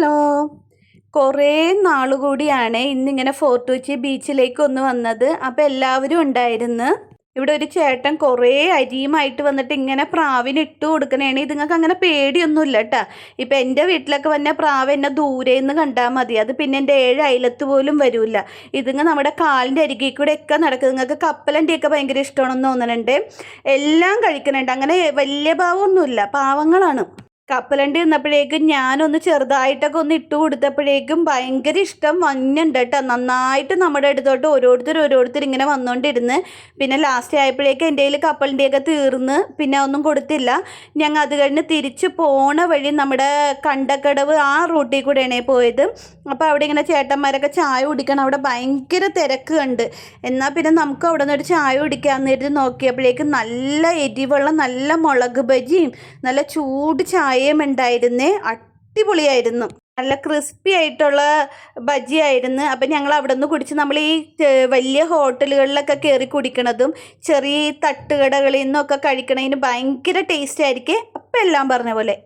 Hello കുറേ നാളുകൂടിയാണ് ഇന്നിങ്ങനെ fort Kochi ബീച്ചിലേക്ക് ഒന്ന് വന്നത്. അപ്പോൾ എല്ലാവരും ഉണ്ടായിരുന്നു. ഇവിടെ ഒരു ചേട്ടൻ കുറേ അരിയുമായിട്ട് വന്നിട്ട് ഇങ്ങനെ പ്രാവിന് ഇട്ട് കൊടുക്കണേണ്. ഇതുങ്ങൾക്ക് അങ്ങനെ പേടിയൊന്നുമില്ല കേട്ടോ. ഇപ്പം എന്റെ വീട്ടിലൊക്കെ വന്ന പ്രാവ് എന്നെ ദൂരെ നിന്ന് കണ്ടാൽ മതി. അത് പിന്നെ എന്റെ ഏഴ് അയലത്ത് പോലും വരില്ല ഇതുങ്ങ നമ്മുടെ കാലിന്റെ അരികിൽ കൂടെ ഒക്കെ നടക്കും. നിങ്ങൾക്ക് കപ്പലണ്ടിയൊക്കെ ഭയങ്കര ഇഷ്ടമാണെന്ന് തോന്നുന്നുണ്ട് എല്ലാം കഴിക്കുന്നുണ്ട് അങ്ങനെ വലിയ ഭാവമൊന്നുമില്ല. പാവങ്ങളാണ്. കപ്പലണ്ടി നിന്നപ്പോഴേക്കും ഞാനൊന്ന് ചെറുതായിട്ടൊക്കെ ഒന്ന് ഇട്ട് കൊടുത്തപ്പോഴേക്കും ഭയങ്കര ഇഷ്ടം വന്നുണ്ട് കേട്ടോ. നന്നായിട്ട് നമ്മുടെ അടുത്തോട്ട് ഓരോരുത്തർ ഓരോരുത്തർ ഇങ്ങനെ വന്നുകൊണ്ടിരുന്ന് പിന്നെ ലാസ്റ്റ് ആയപ്പോഴേക്കും എന്റെ കയ്യിൽ കപ്പലണ്ടിയൊക്കെ തീർന്ന് പിന്നെ ഒന്നും കൊടുത്തില്ല. ഞങ്ങൾ അത് കഴിഞ്ഞ് തിരിച്ച് പോണ വഴി നമ്മുടെ കണ്ടക്കടവ് ആ റൂട്ടിൽ കൂടെയാണ് പോയത്. അപ്പോൾ അവിടെ ഇങ്ങനെ ചേട്ടന്മാരൊക്കെ ചായ കുടിക്കണം. അവിടെ ഭയങ്കര തിരക്ക് കണ്ട്. എന്നാൽ പിന്നെ നമുക്ക് അവിടെ നിന്നൊരു ചായ കുടിക്കാമെന്ന് നോക്കിയപ്പോഴേക്കും നല്ല എരിവുള്ള നല്ല മുളക് ബജിയും നല്ല ചൂട് ചായയും ഉണ്ടായിരുന്നേ അടിപൊളിയായിരുന്നു. നല്ല ക്രിസ്പി ആയിട്ടുള്ള ബജിയായിരുന്നു. അപ്പം ഞങ്ങൾ അവിടെ നിന്ന് കുടിച്ച് നമ്മൾ ഈ വലിയ ഹോട്ടലുകളിലൊക്കെ കയറി കുടിക്കണതും ചെറിയ തട്ടുകടകളിൽ നിന്നൊക്കെ കഴിക്കണതിന് ഭയങ്കര ടേസ്റ്റ് ആയിരിക്കും? അപ്പം എല്ലാം പറഞ്ഞ പോലെ.